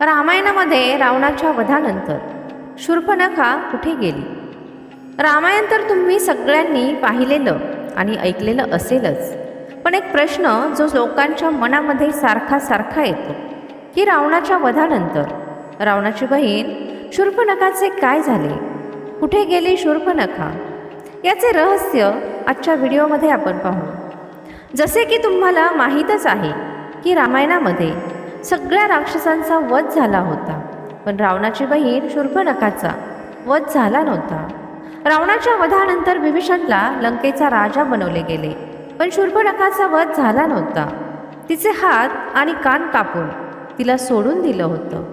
रामायणामध्ये रावणाच्या वधानंतर शूर्पणखा कुठे गेली? रामायण तर तुम्ही सगळ्यांनी पाहिलेलं आणि ऐकलेलं असेलच. पण एक प्रश्न जो लोकांच्या मनामध्ये सारखा सारखा येतो की रावणाच्या वधानंतर रावणाची बहीण शूर्पणखाचे काय झाले? कुठे गेली शूर्पणखा याचे रहस्य आजच्या व्हिडिओमध्ये आपण पाहू. जसे की तुम्हाला माहीतच आहे की रामायणामध्ये सगळ्या राक्षसांचा वध झाला होता. पण रावणाची बहीण शूर्पणखाचा वध झाला नव्हता. रावणाच्या वधानंतर विभीषणला लंकेचा राजा बनवले गेले पण शूर्पणखाचा वध झाला नव्हता. तिचे हात आणि कान कापून तिला सोडून दिलं होतं.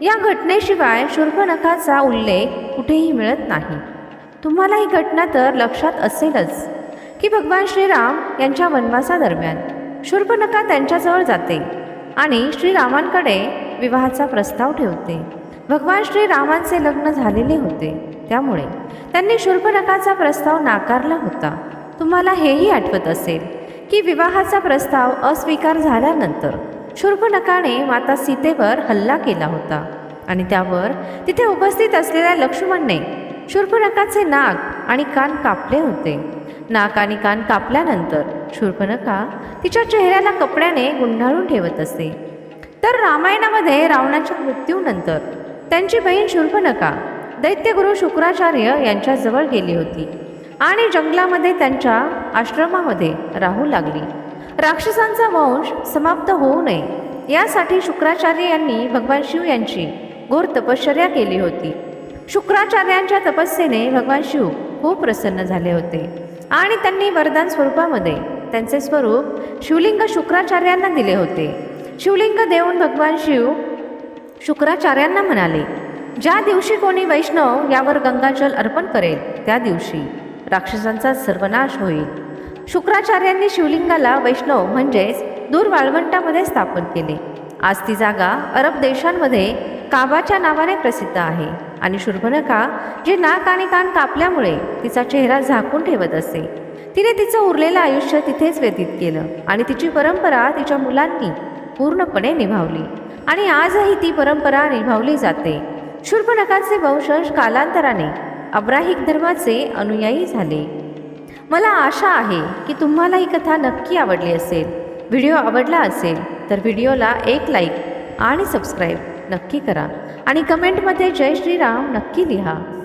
या घटनेशिवाय शूर्पणखाचा उल्लेख कुठेही मिळत नाही. तुम्हाला ही घटना तर लक्षात असेलच की भगवान श्रीराम यांच्या वनवासादरम्यान शूर्पणखा त्यांच्याजवळ जाते. आणि श्रीरामांकडे विवाहाचा प्रस्ताव ठेवते. भगवान श्रीरामांचे लग्न झालेले होते. त्यामुळे त्यांनी शुल्पनकाचा प्रस्ताव नाकारला होता. तुम्हाला हेही आठवत असेल की विवाहाचा प्रस्ताव अस्वीकार झाल्यानंतर शूर्पणखाने माता सीतेवर हल्ला केला होता आणि त्यावर तिथे उपस्थित असलेल्या लक्ष्मणने शूर्पणखाचे नाक आणि कान कापले होते. नाक आणि कान कापल्यानंतर शूर्पणखा तिच्या चेहऱ्याला कपड्याने गुंडाळून ठेवत असे. तर रामायणामध्ये रावणाच्या मृत्यूनंतर त्यांची बहीण शूर्पणखा दैत्यगुरु शुक्राचार्य यांच्याजवळ गेली होती आणि जंगलामध्ये त्यांच्या आश्रमामध्ये राहू लागली. राक्षसांचा वंश समाप्त होऊ नये यासाठी शुक्राचार्य यांनी भगवान शिव यांची घोर तपश्चर्या केली होती. शुक्राचार्यांच्या तपस्येने भगवान शिव खूप प्रसन्न झाले होते आणि त्यांनी वरदान स्वरूपामध्ये त्यांचे स्वरूप शिवलिंग शुक्राचार्यांना दिले होते. शिवलिंग देऊन भगवान शिव शुक्राचार्यांना म्हणाले ज्या दिवशी कोणी वैष्णव यावर गंगाजल अर्पण करेल त्या दिवशी राक्षसांचा सर्वनाश होईल. शुक्राचार्यांनी शिवलिंगाला वैष्णव म्हणजेच दूर वाळवंटामध्ये स्थापन केले. आज ती जागा अरब देशांमध्ये काबाच्या नावाने प्रसिद्ध आहे आणि शुर्भनखा जे नाक आणि कान कापल्यामुळे तिचा चेहरा झाकून ठेवत असे. तिने तिचं उरलेलं आयुष्य तिथेच व्यतीत केलं आणि तिची परंपरा तिच्या मुलांनी पूर्णपणे निभावली. आणि आजही ती परंपरा निभावली जाते. शूर्पणखाचे वंशज कालांतराने अब्राहिक धर्माचे अनुयायी झाले. मला आशा आहे की तुम्हाला ही कथा नक्की आवडली असेल व्हिडिओ आवडला असेल तर व्हिडिओला एक लाईक आणि सबस्क्राईब नक्की करा. आणि कमेंटमध्ये जय श्रीराम नक्की लिहा.